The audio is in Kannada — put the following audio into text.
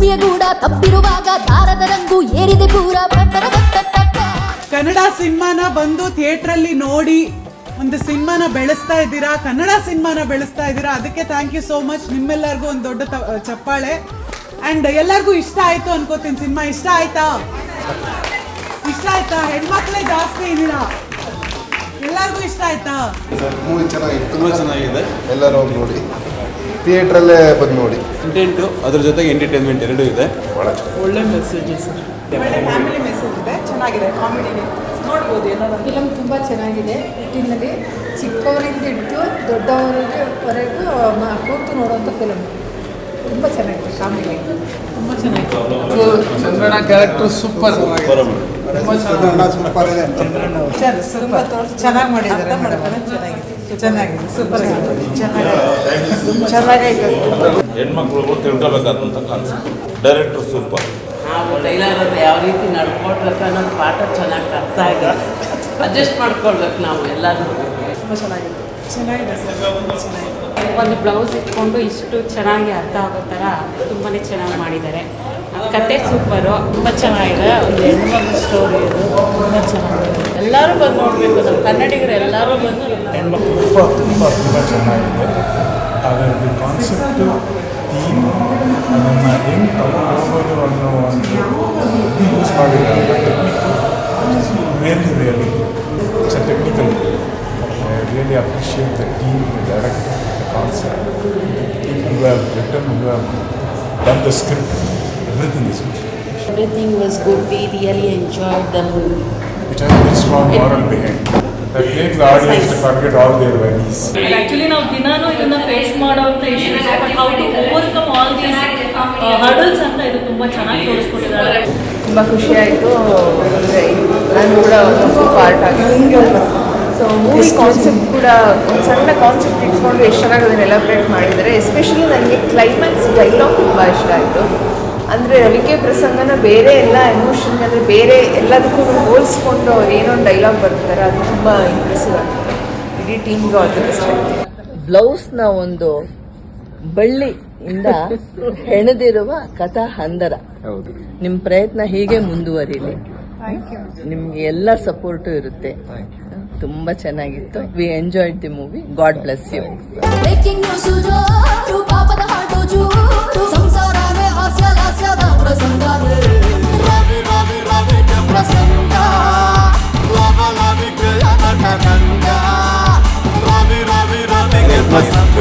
ತಪ್ಪಿಯ ಗೂಡ ತಪ್ಪಿರುವಾಗ ದಾರದ ರಂಗು ಏರಿದೆ ಪೂರ ಪಟ್ಟರ ಪಟ್ಟ ಪಟ್ಟ ಕನ್ನಡ ಸಿನಿಮಾನ ಬಂದು ಥಿಯೇಟರ್ ಅಲ್ಲಿ ನೋಡಿ ಒಂದು ಸಿನಿಮಾನ ಬೆಳೆಸ್ತಾ ಇದ್ದೀರಾ? ಕನ್ನಡ ಸಿನಿಮಾನ ಬೆಳೆಸ್ತಾ ಇದ್ದೀರಾ? ಅದಕ್ಕೆ ಥ್ಯಾಂಕ್ ಯು ಸೋ ಮಚ್ ನಿಮ್ಮೆಲ್ಲರಿಗೂ ಒಂದು ದೊಡ್ಡ ಚಪ್ಪಾಳೆ. ಅಂಡ್ ಎಲ್ಲರಿಗೂ ಇಷ್ಟ ಆಯ್ತು ಅನ್ಕೋತೀನಿ ಸಿನಿಮಾ. ಇಷ್ಟ ಆಯ್ತಾ? ಇಷ್ಟ ಆಯ್ತಾ? ಹೆಣ್ಮಕ್ಳೇ ಜಾಸ್ತಿ ಇದ್ದೀರಾ? ಎಲ್ಲರಿಗೂ ಇಷ್ಟ ಆಯ್ತಾ? ತುಂಬ ಚೆನ್ನಾಗಿದೆ. ಎಲ್ಲರೂ ನೋಡಿ. ಥಿಯೇಟ್ರಲ್ಲೇ ಬಂದು ನೋಡಿ. ಕಂಟೆಂಟು ಅದ್ರ ಜೊತೆಗೆ ಎಂಟರ್ಟೈನ್ಮೆಂಟ್ ಎರಡೂ ಇದೆ. ಒಳ್ಳೆ ಮೆಸೇಜಸ್ ಒಳ್ಳೆ ಫ್ಯಾಮಿಲಿ ಮೆಸೇಜ್ ಇದೆ. ಚೆನ್ನಾಗಿದೆ ಕಾಮಿಡಿ ನೋಡ್ಬೋದು ಏನೋ ಫಿಲಮ್ ತುಂಬ ಚೆನ್ನಾಗಿದೆ. ಚಿಕ್ಕವರಿಂದ ಹಿಡಿದು ದೊಡ್ಡವರಿಗೆವರೆಗೂ ಕೂತು ನೋಡುವಂಥ ಫಿಲಮ್ ತುಂಬ ಚೆನ್ನಾಗಿದೆ ಕಾಮಿಡಿ ತುಂಬ ಚೆನ್ನಾಗಿದೆ. Chandranna character super. ಚೆನ್ನಾಗಿ ಮಾಡಿದ್ದಾರೆ ಚೆನ್ನಾಗಿದೆ. ಚೆನ್ನಾಗಿದೆ ಸೂಪರ್ ಆಗಿದೆ. ಚೆನ್ನಾಗಿದೆ. ಚೆನ್ನಾಗೈತೆ ಹೆಣ್ಮಕ್ಳು ತಿಳ್ಕೊಬೇಕಾದಂತ ಕಾನ್ಸೆಪ್ಟ್ ಡೈರೆಕ್ಟರ್ ಸೂಪರ್ ನಾವು ಟೈಲರ್ ಯಾವ ರೀತಿ ನಡ್ಕೊಳ್ಬೇಕು ನಮ್ಮ ಪಾಠ ಚೆನ್ನಾಗಿ ಅರ್ಥ ಆಗಿದೆ ಅಡ್ಜಸ್ಟ್ ಮಾಡ್ಕೊಳ್ಬೇಕು ನಾವು ಎಲ್ಲರೂ ತುಂಬ ಚೆನ್ನಾಗಿದೆ. ಚೆನ್ನಾಗಿದೆ ಸರ್. ಚೆನ್ನಾಗಿದೆ. ಒಂದು ಬ್ಲೌಸ್ ಇಟ್ಕೊಂಡು ಇಷ್ಟು ಚೆನ್ನಾಗಿ ಅರ್ಥ ಆಗೋ ಥರ ತುಂಬಾ ಚೆನ್ನಾಗಿ ಮಾಡಿದ್ದಾರೆ. ಕತೆ ಸೂಪರು ತುಂಬ ಚೆನ್ನಾಗಿದೆ. ಒಂದು ಹೆಣ್ಮಗು ಸ್ಟೋರಿ ಇದು, ತುಂಬ ಚೆನ್ನಾಗಿದೆ. ಎಲ್ಲರೂ ಬಂದು ನೋಡಬೇಕು ನಮ್ಮ ಕನ್ನಡಿಗರು ಎಲ್ಲರೂ ಬಂದು ಹೆಣ್ಮಕ್ಳು ತುಂಬ ತುಂಬ ತುಂಬ ಚೆನ್ನಾಗಿದೆ. ಅದರದ್ದು ಕಾನ್ಸೆಪ್ಟು ಥೀಮ್ ಅದನ್ನು ಹೆಂಗೆ ತಗೊಂಡೋಗೋದು ಅನ್ನೋ ಒಂದು ಯೂಸ್ ಮಾಡಿದ್ದಾರೆ. Really really it's a technical really appreciate the team the director the concept team who have return who have done the script everything is everything was good we really enjoyed the movie which has very strong moral behind that makes the audience to forget all their worries actually ನಾವು ದಿನಾನು ಇದನ್ನ ಫೇಸ್ ಮಾಡೋವಂಥ issues but how to overcome all these hurdles ಅಂತ ಇದು ತುಂಬ ಚೆನ್ನಾಗಿ ತೋರಿಸ್ಕೊಟ್ಟಿದ್ದಾರೆ. ತುಂಬ ಖುಷಿ ಆಯಿತು ಅಂದರೆ ನಾನು ಕೂಡ ಒಂದು ಪಾರ್ಟ್ ಆಗಿದೆ ಸೊ ಮೂವಿ ಕಾನ್ಸೆಪ್ಟ್ ಕೂಡ ಒಂದು ಸಣ್ಣ ಕಾನ್ಸೆಪ್ಟ್ ಇಟ್ಕೊಂಡು ಎಷ್ಟು ಚೆನ್ನಾಗಿ ಅದನ್ನು ಎಲಾಬ್ರೇಟ್ ಮಾಡಿದ್ದಾರೆ. ಎಸ್ಪೆಷಲಿ ನನಗೆ ಕ್ಲೈಮ್ಯಾಕ್ಸ್ ಡೈಲಾಗ್ ತುಂಬ ಇಷ್ಟ ಆಯಿತು. ಅಂದರೆ ರವಿಕೆ ಪ್ರಸಂಗನ ಬೇರೆ ಎಲ್ಲ ಎಮೋಷನ್ ಅಂದರೆ ಬೇರೆ ಎಲ್ಲದಕ್ಕೂ ಹೋಲಿಸ್ಕೊಂಡು ಅವ್ರು ಏನೋ ಒಂದು ಡೈಲಾಗ್ ಬರ್ತಾರೆ ಅದು ತುಂಬ ಇಂಪ್ರೆಸಿವ್ ಆಗುತ್ತೆ. ಇಡೀ ಟೀಮ್ಗೆ ಅವ್ರದ್ದು ಬೆಸ್ಟ್ ಬ್ಲೌಸ್ನ ಒಂದು ಬಳ್ಳಿಯಿಂದ ಹೆಣೆದಿರುವ ಕಥಾ ಹಂದರ. ನಿಮ್ಮ ಪ್ರಯತ್ನ ಹೀಗೆ ಮುಂದುವರಿಲಿ. ನಿಮ್ಗೆ ಎಲ್ಲ ಸಪೋರ್ಟು ಇರುತ್ತೆ. ತುಂಬಾ ಚೆನ್ನಾಗಿತ್ತು. We enjoyed the movie God bless you 맞 습.